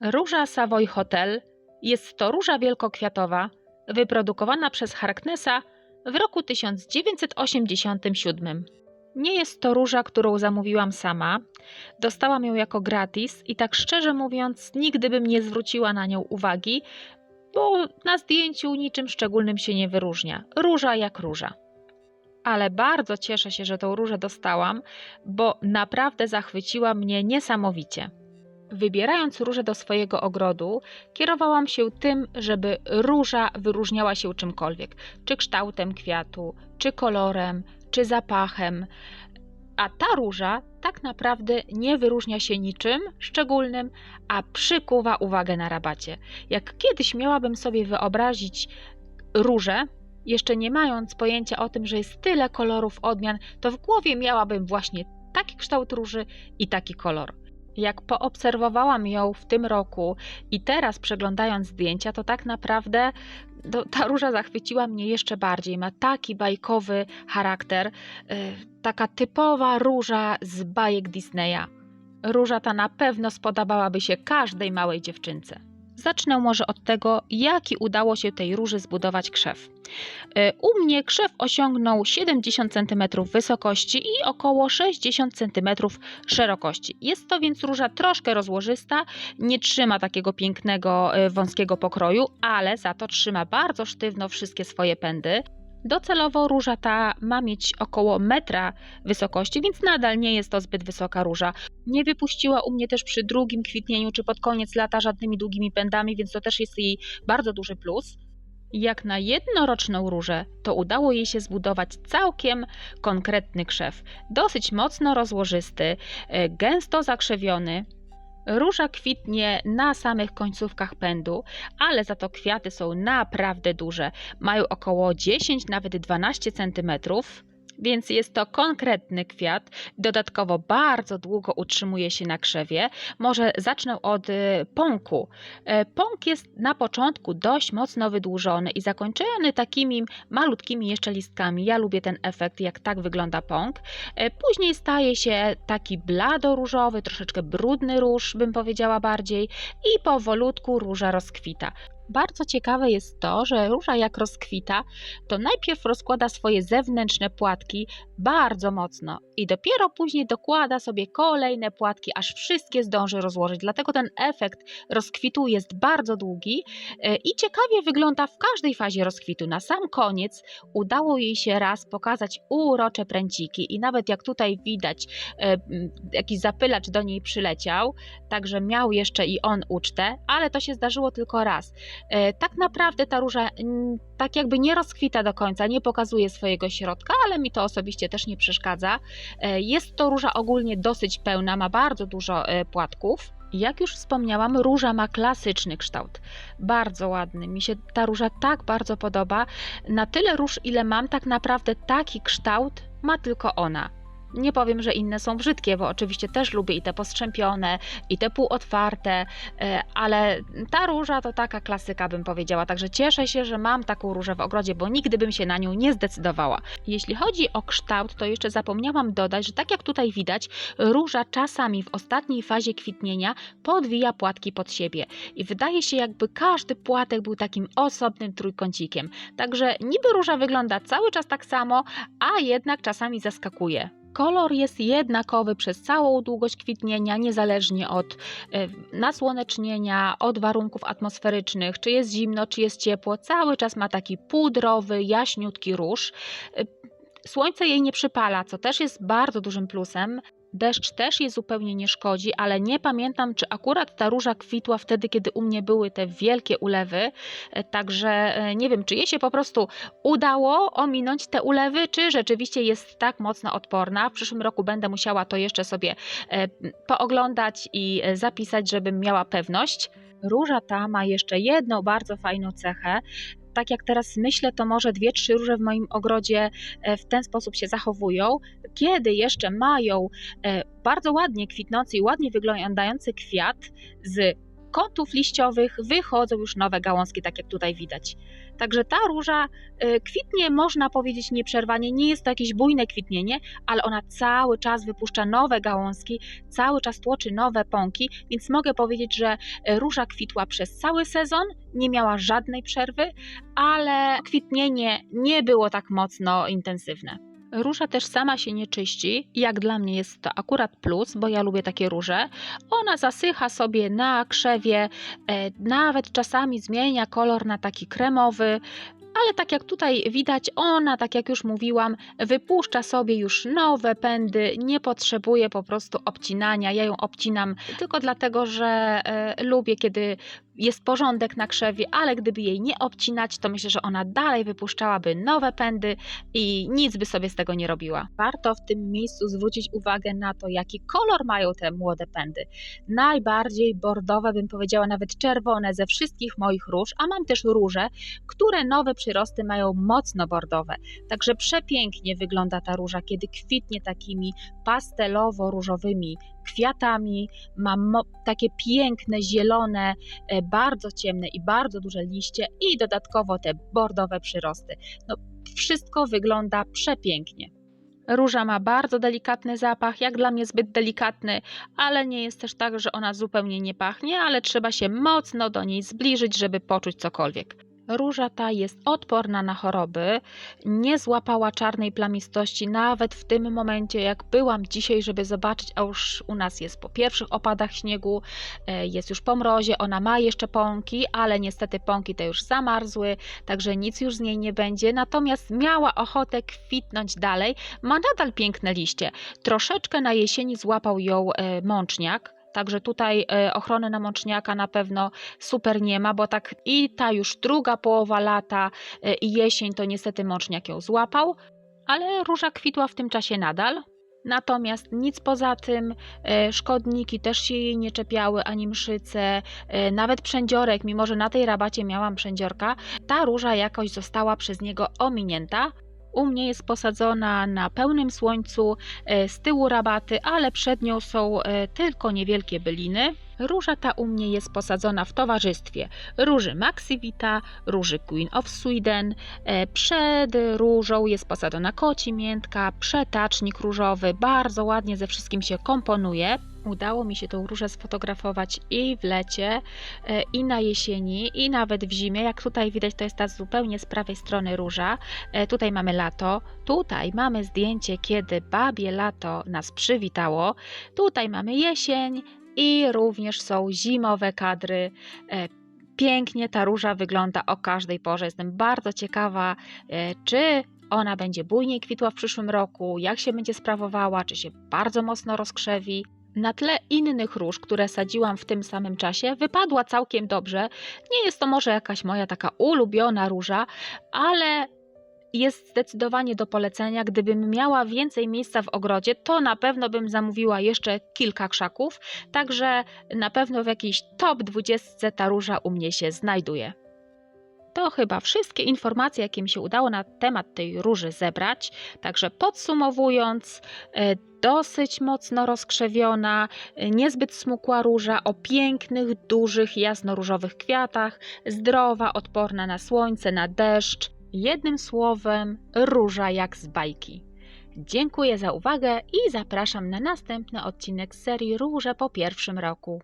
Róża Savoy Hotel jest to róża wielkokwiatowa wyprodukowana przez Harknessa w roku 1987. Nie jest to róża, którą zamówiłam sama. Dostałam ją jako gratis i tak szczerze mówiąc, nigdy bym nie zwróciła na nią uwagi, bo na zdjęciu niczym szczególnym się nie wyróżnia. Róża jak róża. Ale bardzo cieszę się, że tą różę dostałam, bo naprawdę zachwyciła mnie niesamowicie. Wybierając różę do swojego ogrodu, kierowałam się tym, żeby róża wyróżniała się czymkolwiek, czy kształtem kwiatu, czy kolorem, czy zapachem. A ta róża tak naprawdę nie wyróżnia się niczym szczególnym, a przykuwa uwagę na rabacie. Jak kiedyś miałabym sobie wyobrazić różę, jeszcze nie mając pojęcia o tym, że jest tyle kolorów odmian, to w głowie miałabym właśnie taki kształt róży i taki kolor. Jak poobserwowałam ją w tym roku i teraz przeglądając zdjęcia, to tak naprawdę to, ta róża zachwyciła mnie jeszcze bardziej. Ma taki bajkowy charakter, yy, taka typowa róża z bajek Disneya. Róża ta na pewno spodobałaby się każdej małej dziewczynce. Zacznę może od tego, jaki udało się tej róży zbudować krzew. E, U mnie krzew osiągnął 70 cm wysokości i około 60 cm szerokości. Jest to więc róża troszkę rozłożysta, nie trzyma takiego pięknego, e, wąskiego pokroju, ale za to trzyma bardzo sztywno wszystkie swoje pędy. Docelowo róża ta ma mieć około metra wysokości, więc nadal nie jest to zbyt wysoka róża. Nie wypuściła u mnie też przy drugim kwitnieniu czy pod koniec lata żadnymi długimi pędami, więc to też jest jej bardzo duży plus. Jak na jednoroczną różę, to udało jej się zbudować całkiem konkretny krzew. Dosyć mocno rozłożysty, e, gęsto zakrzewiony, Róża kwitnie na samych końcówkach pędu, ale za to kwiaty są naprawdę duże. Mają około 10, nawet 12 centymetrów więc jest to konkretny kwiat. Dodatkowo bardzo długo utrzymuje się na krzewie. Może zacznę od y, pąku. E, pąk jest na początku dość mocno wydłużony i zakończony takimi malutkimi jeszcze listkami. Ja lubię ten efekt, jak tak wygląda pąk. E, później staje się taki blado-różowy, troszeczkę brudny róż, bym powiedziała bardziej, i powolutku róża rozkwita. Bardzo ciekawe jest to, że róża jak rozkwita, to najpierw rozkłada swoje zewnętrzne płatki bardzo mocno i dopiero później dokłada sobie kolejne płatki, aż wszystkie zdąży rozłożyć. Dlatego ten efekt rozkwitu jest bardzo długi e, i ciekawie wygląda w każdej fazie rozkwitu. Na sam koniec udało jej się raz pokazać urocze pręciki i nawet jak tutaj widać, e, jakiś zapylacz do niej przyleciał, także miał jeszcze i on ucztę, ale to się zdarzyło tylko raz. E, tak naprawdę ta róża tak jakby nie rozkwita do końca, nie pokazuje swojego środka, ale mi to osobiście też nie przeszkadza. E, jest to róża ogólnie dosyć pełna, ma bardzo dużo e, płatków. Jak już wspomniałam, róża ma klasyczny kształt. Bardzo ładny. Mi się ta róża tak bardzo podoba. Na tyle róż, ile mam, tak naprawdę taki kształt ma tylko ona. Nie powiem, że inne są brzydkie, bo oczywiście też lubię i te postrzępione, i te półotwarte, e, ale ta róża to taka klasyka, bym powiedziała. Także cieszę się, że mam taką różę w ogrodzie, bo nigdy bym się na nią nie zdecydowała. Jeśli chodzi o kształt, to jeszcze zapomniałam dodać, że tak jak tutaj widać, róża czasami w ostatniej fazie kwitnienia podwija płatki pod siebie i wydaje się, jakby każdy płatek był takim osobnym trójkącikiem. Także niby róża wygląda cały czas tak samo, a jednak czasami zaskakuje. Kolor jest jednakowy przez całą długość kwitnienia, niezależnie od e, nasłonecznienia, od warunków atmosferycznych, czy jest zimno, czy jest ciepło. Cały czas ma taki pudrowy, jaśniutki róż. E, słońce jej nie przypala, co też jest bardzo dużym plusem. Deszcz też jej zupełnie nie szkodzi, ale nie pamiętam, czy akurat ta róża kwitła wtedy, kiedy u mnie były te wielkie ulewy. E, także e, nie wiem, czy jej się po prostu udało ominąć te ulewy, czy rzeczywiście jest tak mocno odporna. W przyszłym roku będę musiała to jeszcze sobie e, pooglądać i zapisać, żebym miała pewność. Róża ta ma jeszcze jedną bardzo fajną cechę tak jak teraz myślę, to może dwie, trzy róże w moim ogrodzie e, w ten sposób się zachowują. Kiedy jeszcze mają e, bardzo ładnie kwitnący i ładnie wyglądający kwiat z kątów liściowych wychodzą już nowe gałązki, tak jak tutaj widać. Także ta róża y, kwitnie, można powiedzieć, nieprzerwanie. Nie jest to jakieś bujne kwitnienie, ale ona cały czas wypuszcza nowe gałązki, cały czas tłoczy nowe pąki, więc mogę powiedzieć, że y, róża kwitła przez cały sezon, nie miała żadnej przerwy, ale kwitnienie nie było tak mocno intensywne. Róża też sama się nie czyści. Jak dla mnie jest to akurat plus, bo ja lubię takie róże. Ona zasycha sobie na krzewie, e, nawet czasami zmienia kolor na taki kremowy. Ale tak jak tutaj widać, ona, tak jak już mówiłam, wypuszcza sobie już nowe pędy, nie potrzebuje po prostu obcinania. Ja ją obcinam tylko dlatego, że e, lubię, kiedy jest porządek na krzewie, ale gdyby jej nie obcinać, to myślę, że ona dalej wypuszczałaby nowe pędy i nic by sobie z tego nie robiła. Warto w tym miejscu zwrócić uwagę na to, jaki kolor mają te młode pędy. Najbardziej bordowe, bym powiedziała nawet czerwone ze wszystkich moich róż, a mam też róże, które nowe przyrosty mają mocno bordowe. Także przepięknie wygląda ta róża, kiedy kwitnie takimi pastelowo-różowymi kwiatami, ma takie piękne, zielone, e, bardzo ciemne i bardzo duże liście i dodatkowo te bordowe przyrosty. No, wszystko wygląda przepięknie. Róża ma bardzo delikatny zapach, jak dla mnie zbyt delikatny, ale nie jest też tak, że ona zupełnie nie pachnie, ale trzeba się mocno do niej zbliżyć, żeby poczuć cokolwiek. Róża ta jest odporna na choroby, nie złapała czarnej plamistości nawet w tym momencie, jak byłam dzisiaj, żeby zobaczyć, a już u nas jest po pierwszych opadach śniegu, e, jest już po mrozie, ona ma jeszcze pąki, ale niestety pąki te już zamarzły, także nic już z niej nie będzie, natomiast miała ochotę kwitnąć dalej, ma nadal piękne liście. Troszeczkę na jesieni złapał ją e, mączniak, Także tutaj e, ochrony na mączniaka na pewno super nie ma, bo tak i ta już druga połowa lata e, i jesień to niestety mączniak ją złapał, ale róża kwitła w tym czasie nadal. Natomiast nic poza tym, e, szkodniki też się jej nie czepiały, ani mszyce, nawet przędziorek, mimo że na tej rabacie miałam przędziorka, ta róża jakoś została przez niego ominięta. U mnie jest posadzona na pełnym słońcu, e, z tyłu rabaty, ale przed nią są e, tylko niewielkie byliny. Róża ta u mnie jest posadzona w towarzystwie róży Maxivita, róży Queen of Sweden. E, przed różą jest posadzona koci miętka, przetacznik różowy, bardzo ładnie ze wszystkim się komponuje. Udało mi się tą różę sfotografować i w lecie, e, i na jesieni, i nawet w zimie. Jak tutaj widać, to jest ta zupełnie z prawej strony róża. E, tutaj mamy lato, tutaj mamy zdjęcie, kiedy babie lato nas przywitało. Tutaj mamy jesień i również są zimowe kadry. E, pięknie ta róża wygląda o każdej porze. Jestem bardzo ciekawa, czy ona będzie bujniej kwitła w przyszłym roku, jak się będzie sprawowała, czy się bardzo mocno rozkrzewi. Na tle innych róż, które sadziłam w tym samym czasie, wypadła całkiem dobrze. Nie jest to może jakaś moja taka ulubiona róża, ale jest zdecydowanie do polecenia. Gdybym miała więcej miejsca w ogrodzie, to na pewno bym zamówiła jeszcze kilka krzaków, także na pewno w jakiejś top 20 ta róża u mnie się znajduje. To chyba wszystkie informacje, jakie mi się udało na temat tej róży zebrać. Także podsumowując, e, dosyć mocno rozkrzewiona, e, niezbyt smukła róża o pięknych, dużych, jasnoróżowych kwiatach, zdrowa, odporna na słońce, na deszcz. Jednym słowem, róża jak z bajki. Dziękuję za uwagę i zapraszam na następny odcinek serii Róże po pierwszym roku.